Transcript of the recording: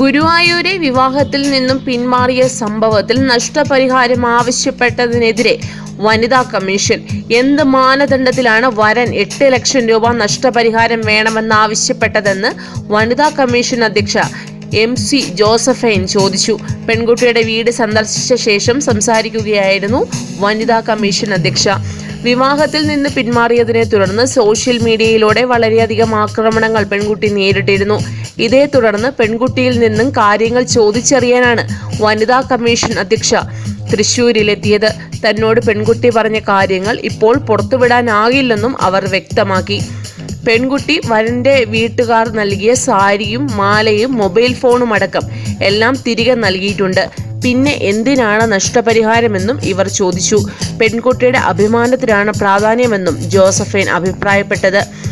ഗുരുവായൂരെ വിവാഹത്തിൽ നിന്നും പിന്മാറിയ സംഭവത്തിൽ നഷ്ടപരിഹാരം ആവശ്യപ്പെട്ടതിനെതിരെ വനിതാ കമ്മീഷൻ എന്ത് മാനദണ്ഡത്തിലാണ് വരൻ എട്ട് ലക്ഷം രൂപ നഷ്ടപരിഹാരം വേണമെന്നാവശ്യപ്പെട്ടതെന്ന് വനിതാ കമ്മീഷൻ അധ്യക്ഷ എം സി ജോസഫൈൻ ചോദിച്ചു. പെൺകുട്ടിയുടെ വീട് സന്ദർശിച്ച ശേഷം സംസാരിക്കുകയായിരുന്നു വനിതാ കമ്മീഷൻ അധ്യക്ഷ. വിവാഹത്തിൽ നിന്ന് പിന്മാറിയതിനെ തുടർന്ന് സോഷ്യൽ മീഡിയയിലൂടെ വളരെയധികം ആക്രമണങ്ങൾ പെൺകുട്ടി നേരിട്ടിരുന്നു. ഇതേ തുടർന്ന് പെൺകുട്ടിയിൽ നിന്നും കാര്യങ്ങൾ ചോദിച്ചറിയാനാണ് വനിതാ കമ്മീഷൻ അധ്യക്ഷ തൃശൂരിലെത്തിയത് തന്നോട് പെൺകുട്ടി പറഞ്ഞ കാര്യങ്ങൾ ഇപ്പോൾ പുറത്തുവിടാനാകില്ലെന്നും അവർ വ്യക്തമാക്കി. പെൺകുട്ടി വരന്റെ വീട്ടുകാർ നൽകിയ സാരിയും മാലയും മൊബൈൽ ഫോണും അടക്കം എല്ലാം തിരികെ നൽകിയിട്ടുണ്ട്. പിന്നെ എന്തിനാണ് നഷ്ടപരിഹാരമെന്നും ഇവർ ചോദിച്ചു. പെൺകുട്ടിയുടെ അഭിമാനത്തിനാണ് പ്രാധാന്യമെന്നും ജോസഫൈൻ അഭിപ്രായപ്പെട്ടത്.